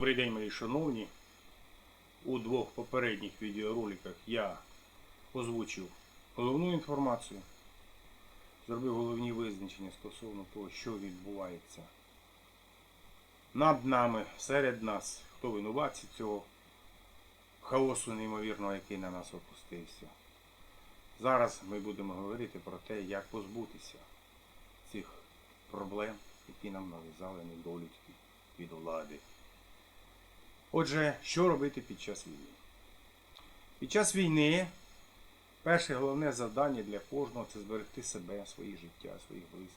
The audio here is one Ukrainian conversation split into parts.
Добрий день, мої шановні. У двох попередніх відеороликах я озвучив головну інформацію, зробив головні визначення стосовно того, що відбувається над нами, серед нас, хто винуватці цього хаосу неймовірного, який на нас опустився. Зараз ми будемо говорити про те, як позбутися цих проблем, які нам нав'язали недолюдки від влади. Отже, що робити під час війни? Під час війни перше головне завдання для кожного це зберегти себе, своє життя, своїх близьких,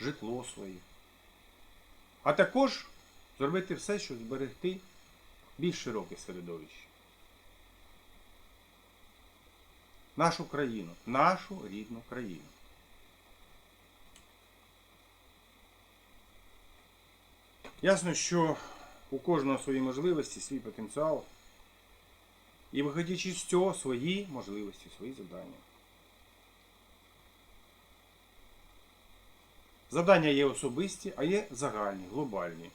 житло своє. А також зробити все, щоб зберегти більш широке середовище. Нашу країну, нашу рідну країну. Ясно, що у кожного свої можливості, свій потенціал. І виходячи з цього свої можливості, свої завдання. Завдання є особисті, а є загальні, глобальні.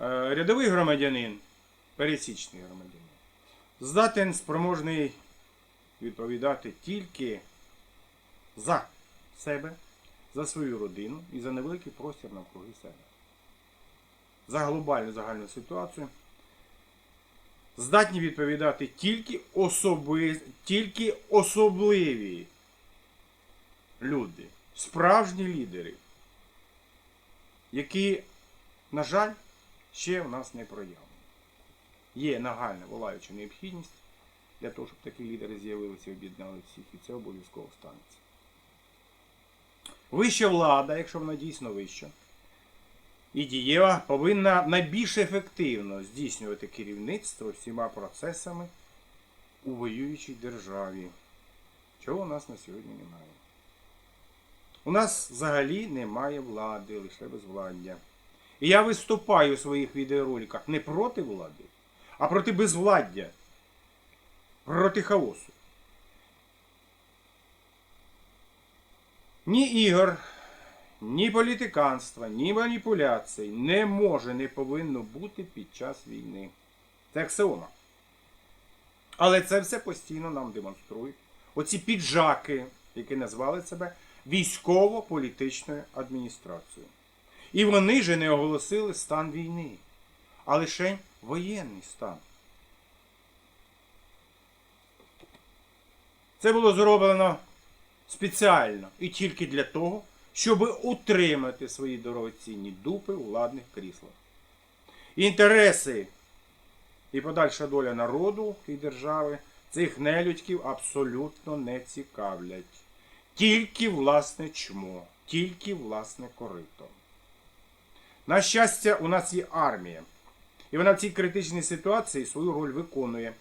Е, Рядовий громадянин, пересічний громадянин, здатен спроможний відповідати тільки за себе, за свою родину і за невеликий простір навкруги себе за глобальну загальну ситуацію, здатні відповідати тільки, особи, тільки особливі люди, справжні лідери, які, на жаль, ще в нас не проявлені. Є нагальна волаюча необхідність для того, щоб такі лідери з'явилися і об'єднали всіх, і це обов'язково станеться. Вища влада, якщо вона дійсно вища, і дієва повинна найбільш ефективно здійснювати керівництво всіма процесами у воюючій державі, чого у нас на сьогодні немає. У нас взагалі немає влади, лише безвладдя. І я виступаю у своїх відеороликах не проти влади, а проти безвладдя, проти хаосу. Ні ігор, ні політиканства, ні маніпуляцій не може, не повинно бути під час війни. Це аксіома. Але це все постійно нам демонструють. Оці піджаки, які назвали себе військово-політичною адміністрацією. І вони же не оголосили стан війни, а лише воєнний стан. Це було зроблено спеціально і тільки для того, щоб утримати свої дорогоцінні дупи у владних кріслах. Інтереси і подальша доля народу і держави цих нелюдьків абсолютно не цікавлять. Тільки власне чмо, тільки власне корито. На щастя, у нас є армія. І вона в цій критичній ситуації свою роль виконує.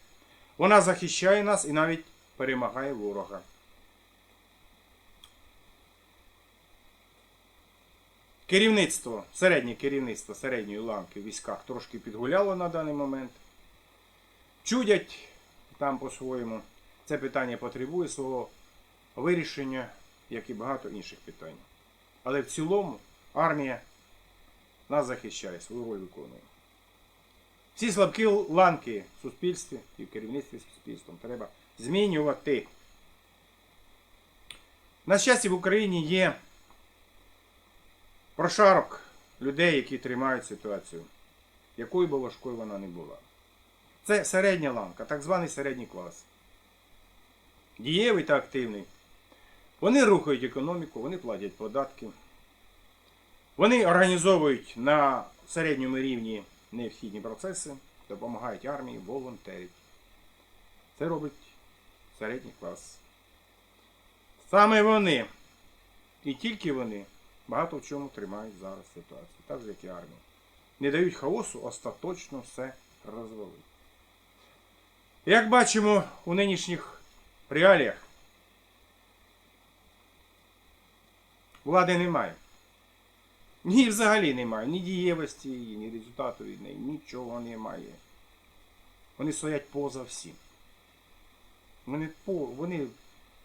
Вона захищає нас і навіть перемагає ворога. Керівництво, середнє керівництво середньої ланки в військах трошки підгуляло на даний момент. Чудять там по-своєму. Це питання потребує свого вирішення, як і багато інших питань. Але в цілому армія нас захищає, свою роль виконує. Всі слабкі ланки в суспільстві і в керівництві суспільством треба змінювати. На щастя, в Україні є прошарок людей, які тримають ситуацію, якою би важкою вона не була. Це середня ланка, так званий середній клас. Дієвий та активний. Вони рухають економіку, вони платять податки. Вони організовують на середньому рівні необхідні процеси, допомагають армії, волонтерять. Це робить середній клас. Саме вони, і тільки вони, багато в чому тримають зараз ситуацію, так же, як і армія. Не дають хаосу остаточно все розвалити. Як бачимо у нинішніх реаліях, влади немає. Ні, взагалі немає. Ні дієвості, її, ні результату від неї, нічого немає. Вони стоять поза всім. Вони, вони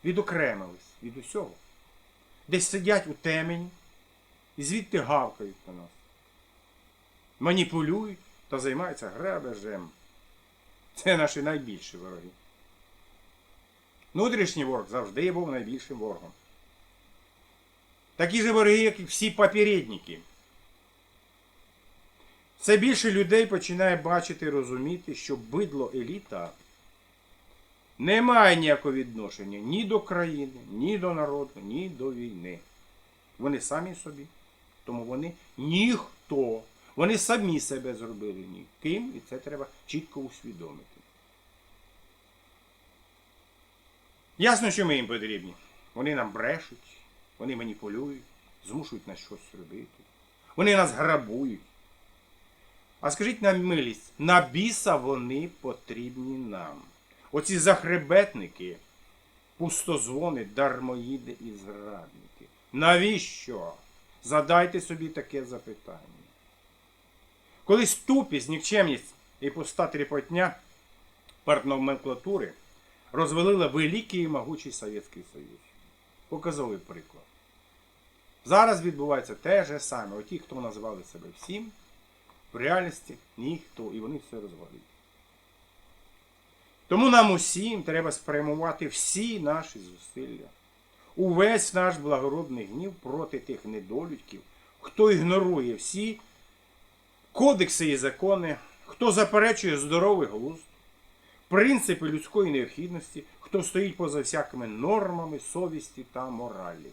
відокремились від усього. Десь сидять у темені і звідти гавкають на нас. Маніпулюють та займаються грабежем. Це наші найбільші вороги. Внутрішній ворог завжди був найбільшим ворогом. Такі ж вороги, як і всі попередники. Все більше людей починає бачити і розуміти, що бидло еліта не має ніякого відношення ні до країни, ні до народу, ні до війни. Вони самі собі. Тому вони ніхто. Вони самі себе зробили ніким, і це треба чітко усвідомити. Ясно, що ми їм потрібні. Вони нам брешуть, вони маніпулюють, змушують нас щось робити. Вони нас грабують. А скажіть нам милість, на біса вони потрібні нам. Оці захребетники, пустозвони, дармоїди і зрадники. Навіщо? Задайте собі таке запитання. Колись тупість, нікчемність і пуста тріпотня партноменклатури розвалила великий і могучий Совєтський Союз. Показовий приклад. Зараз відбувається те же саме. Оті, хто називали себе всім, в реальності ніхто, і вони все розвалили. Тому нам усім треба спрямувати всі наші зусилля, увесь наш благородний гнів проти тих недолюдків, хто ігнорує всі кодекси і закони, хто заперечує здоровий глузд, принципи людської необхідності, хто стоїть поза всякими нормами совісті та моралі.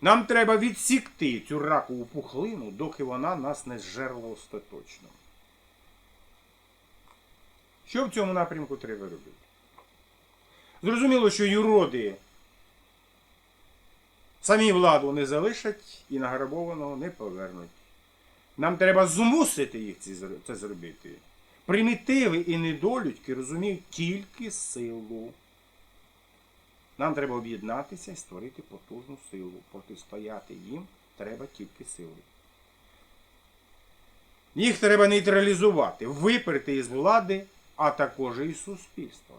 Нам треба відсікти цю ракову пухлину, доки вона нас не зжерла остаточно. Що в цьому напрямку треба робити? Зрозуміло, що юроди самі владу не залишать і награбованого не повернуть. Нам треба змусити їх це зробити. Примітиви і недолюдки розуміють тільки силу. Нам треба об'єднатися і створити потужну силу. Протистояти їм треба тільки силою. Їх треба нейтралізувати, виперти із влади, а також із суспільства.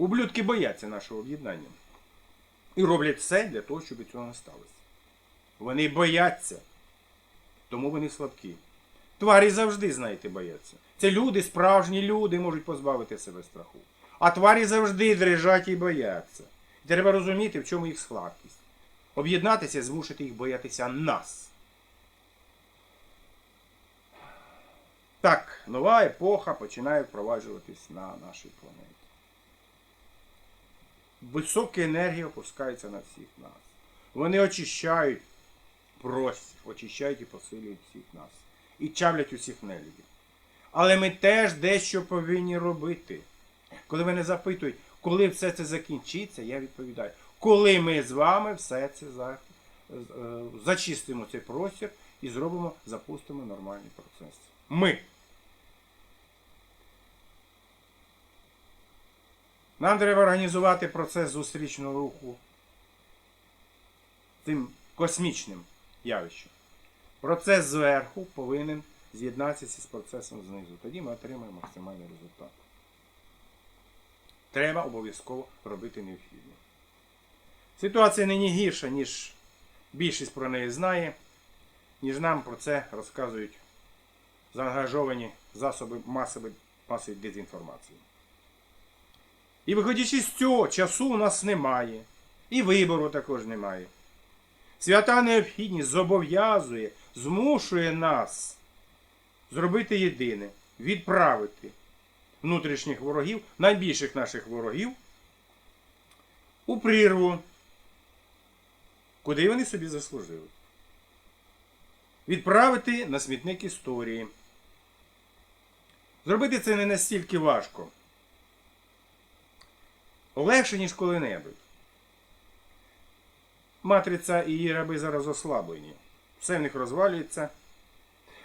Ублюдки бояться нашого об'єднання. І роблять все для того, щоб цього не сталося. Вони бояться, тому вони слабкі. Тварі завжди, знаєте, бояться. Це люди, справжні люди можуть позбавити себе страху. А тварі завжди дрижать і бояться. Треба розуміти, в чому їх слабкість. Об'єднатися, змусити їх боятися нас. Так, нова епоха починає впроваджуватись на нашій планеті. Висока енергія опускається на всіх нас. Вони очищають простір, очищають і посилюють всіх нас. І чавлять усіх нелюдів. Але ми теж дещо повинні робити. Коли мене запитують, коли все це закінчиться, я відповідаю, коли ми з вами все це за, е, зачистимо цей простір і зробимо, запустимо нормальний процес. Ми. Нам треба організувати процес зустрічного руху тим космічним явищем. Процес зверху повинен з'єднатися з процесом знизу. Тоді ми отримаємо максимальний результат. Треба обов'язково робити необхідне. Ситуація нині гірша, ніж більшість про неї знає, ніж нам про це розказують заангажовані засоби масової дезінформації. І виходячи з цього, часу у нас немає. І вибору також немає. Свята необхідність зобов'язує, змушує нас зробити єдине відправити внутрішніх ворогів, найбільших наших ворогів, у прірву, куди вони собі заслужили. Відправити на смітник історії. Зробити це не настільки важко. Легше, ніж коли-небудь. Матриця і її раби зараз ослаблені. Все в них розвалюється.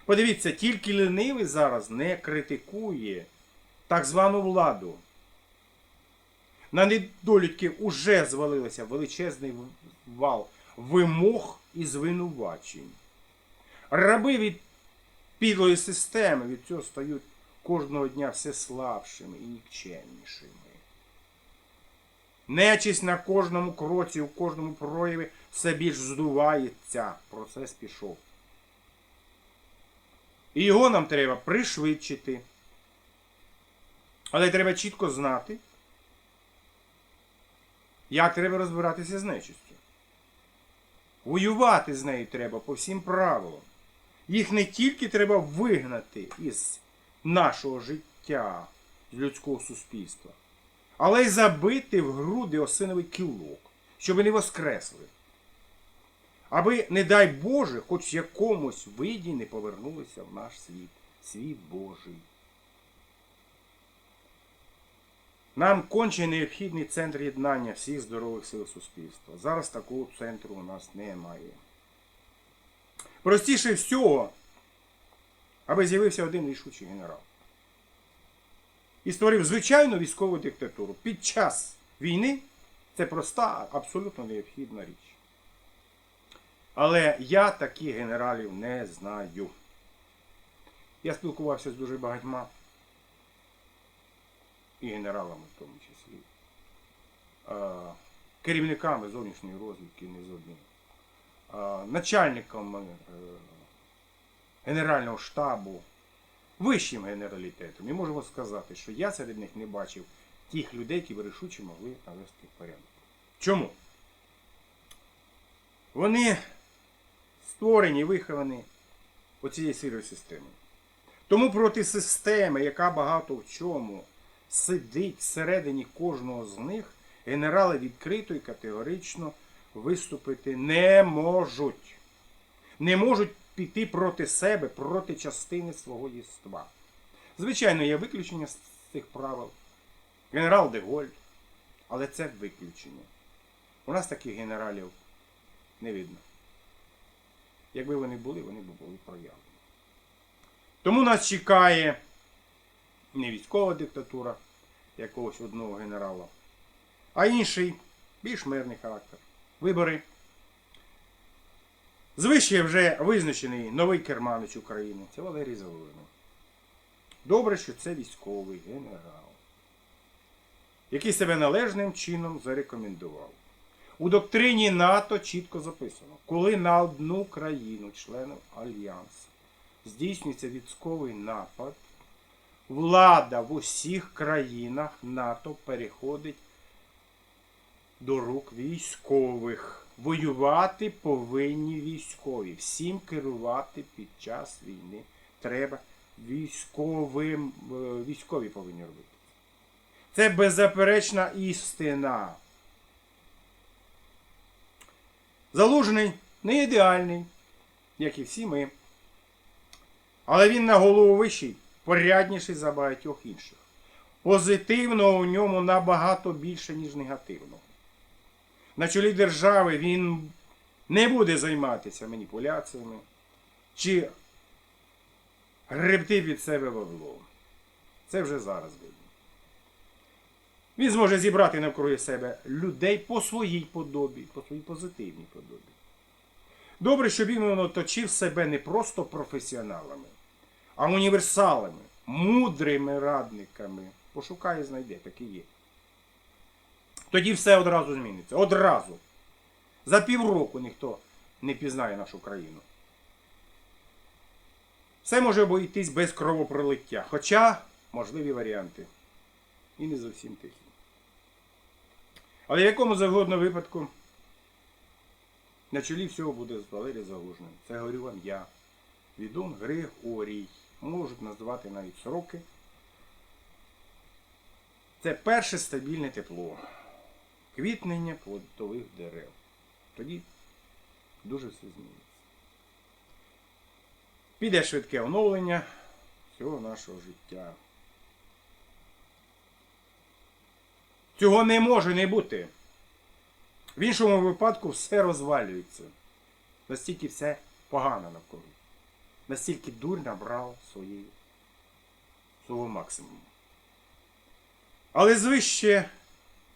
Подивіться, тільки ленивий зараз не критикує так звану владу. На недолюдків уже звалилося величезний вал вимог і звинувачень. Раби від підлої системи від цього стають кожного дня все слабшими і нікчемнішими. Нечисть на кожному кроці, у кожному прояві все більш здувається. Процес пішов. І його нам треба пришвидшити. Але треба чітко знати, як треба розбиратися з нечистю. Воювати з нею треба по всім правилам. Їх не тільки треба вигнати із нашого життя, з людського суспільства, але й забити в груди осиновий кілок, щоб вони воскресли. Аби, не дай Боже, хоч в якомусь виді не повернулися в наш світ, світ Божий. Нам конче необхідний центр єднання всіх здорових сил суспільства. Зараз такого центру у нас немає. Простіше всього, аби з'явився один рішучий генерал. І створив звичайну військову диктатуру. Під час війни це проста, абсолютно необхідна річ. Але я таких генералів не знаю. Я спілкувався з дуже багатьма і генералами в тому числі, керівниками зовнішньої розвідки не з одним, начальником е, Генерального штабу, вищим генералітетом. І можемо сказати, що я серед них не бачив тих людей, які вирішуче могли навести порядок. Чому? Вони створені, виховані оцією сірою системою. Тому проти системи, яка багато в чому сидить всередині кожного з них, генерали відкрито і категорично виступити не можуть. Не можуть піти проти себе, проти частини свого єства. Звичайно, є виключення з цих правил. Генерал Деголь, але це виключення. У нас таких генералів не видно. Якби вони були, вони б були проявлені. Тому нас чекає не військова диктатура якогось одного генерала, а інший, більш мирний характер. Вибори. Звище вже визначений новий керманич України. Це Валерій Залужний. Добре, що це військовий генерал, який себе належним чином зарекомендував. У доктрині НАТО чітко записано, коли на одну країну, членів Альянсу, здійснюється військовий напад, влада в усіх країнах НАТО переходить до рук військових. Воювати повинні військові. Всім керувати під час війни треба військовим, е, військові повинні робити. Це беззаперечна істина. Залужений не ідеальний, як і всі ми. Але він на голову вищий, порядніший за багатьох інших. Позитивного у ньому набагато більше, ніж негативного. На чолі держави він не буде займатися маніпуляціями чи гребти від себе бабло. Це вже зараз видно. Він зможе зібрати навкруги себе людей по своїй подобі, по своїй позитивній подобі. Добре, щоб він оточив себе не просто професіоналами, а універсалами, мудрими радниками. Пошукає, знайде, такі є. Тоді все одразу зміниться. Одразу. За півроку ніхто не пізнає нашу країну. Все може обійтись без кровопролиття. Хоча можливі варіанти. І не зовсім тихі. Але в якому завгодно випадку на чолі всього буде Валерій Залужний. Це говорю вам я. Відун Григорій. Можуть назвати навіть сроки. Це перше стабільне тепло. Квітнення плодових дерев. Тоді дуже все зміниться. Піде швидке оновлення всього нашого життя. Цього не може не бути. В іншому випадку все розвалюється. Настільки все погано навколо. Настільки дурь набрав свої, свого максимуму. Але звище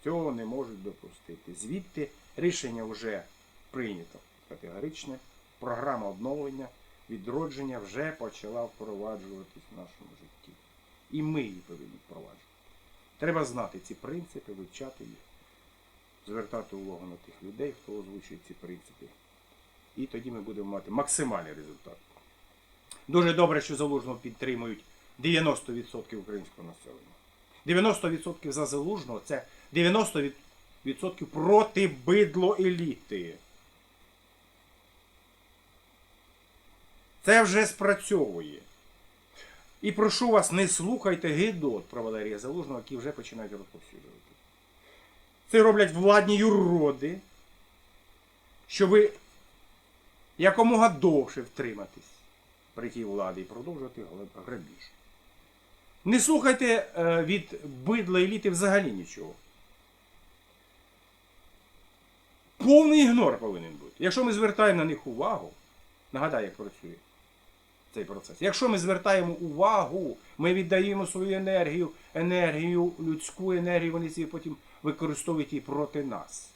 цього не можуть допустити. Звідти рішення вже прийнято категоричне. Програма обновлення, відродження вже почала впроваджуватись в нашому житті. І ми її повинні впроваджувати. Треба знати ці принципи, вивчати їх звертати увагу на тих людей, хто озвучує ці принципи. І тоді ми будемо мати максимальний результат. Дуже добре, що залужного підтримують 90% українського населення. 90% за залужного це 90% проти бидло еліти. Це вже спрацьовує. І прошу вас, не слухайте гидот про Валерія Залужного, які вже починають розповсюджувати. Це роблять владні юрроди, щоб ви якомога довше втриматись при тій владі і продовжувати грабіж. Не слухайте е, від бидла еліти взагалі нічого. Повний ігнор повинен бути. Якщо ми звертаємо на них увагу, нагадаю, як працює цей процес. Якщо ми звертаємо увагу, ми віддаємо свою енергію, енергію, людську енергію, вони ці потім використовують її проти нас.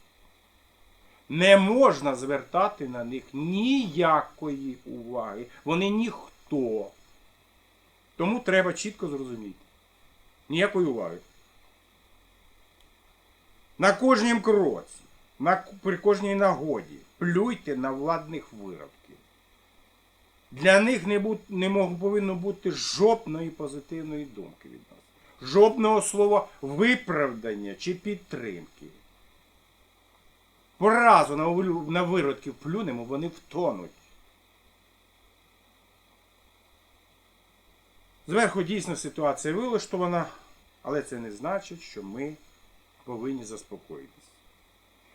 Не можна звертати на них ніякої уваги. Вони ніхто. Тому треба чітко зрозуміти. Ніякої уваги. На кожнім кроці, на, при кожній нагоді плюйте на владних виродків. Для них не, бу- не мог, повинно бути жодної позитивної думки від нас. Жодного слова виправдання чи підтримки. Поразу на, на виродків плюнемо, вони втонуть. Зверху дійсно ситуація вилаштована, але це не значить, що ми повинні заспокоїтися.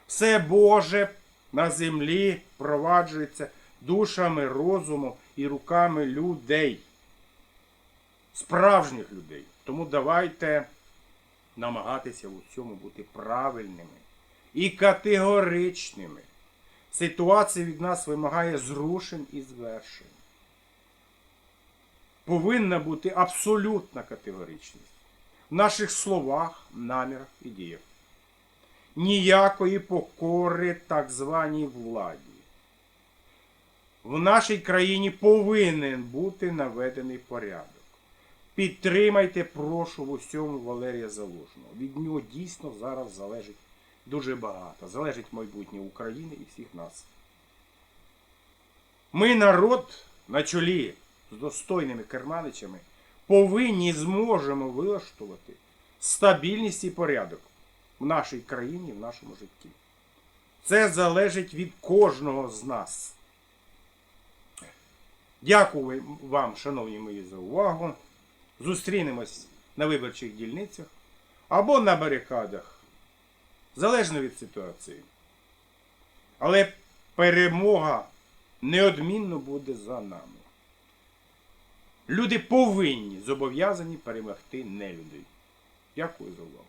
Все Боже на землі проваджується душами, розумом і руками людей. Справжніх людей. Тому давайте намагатися у цьому бути правильними і категоричними. Ситуація від нас вимагає зрушень і звершень. Повинна бути абсолютна категоричність в наших словах, намірах і діях. Ніякої покори так званій владі. В нашій країні повинен бути наведений порядок. Підтримайте, прошу в усьому Валерія Залужного. Від нього дійсно зараз залежить дуже багато. Залежить майбутнє України і всіх нас. Ми, народ на чолі з достойними керманичами, повинні зможемо вилаштувати стабільність і порядок в нашій країні, в нашому житті. Це залежить від кожного з нас. Дякую вам, шановні мої, за увагу. Зустрінемось на виборчих дільницях або на барикадах, залежно від ситуації. Але перемога неодмінно буде за нами. Люди повинні зобов'язані перемогти нелюдей. Дякую за увагу.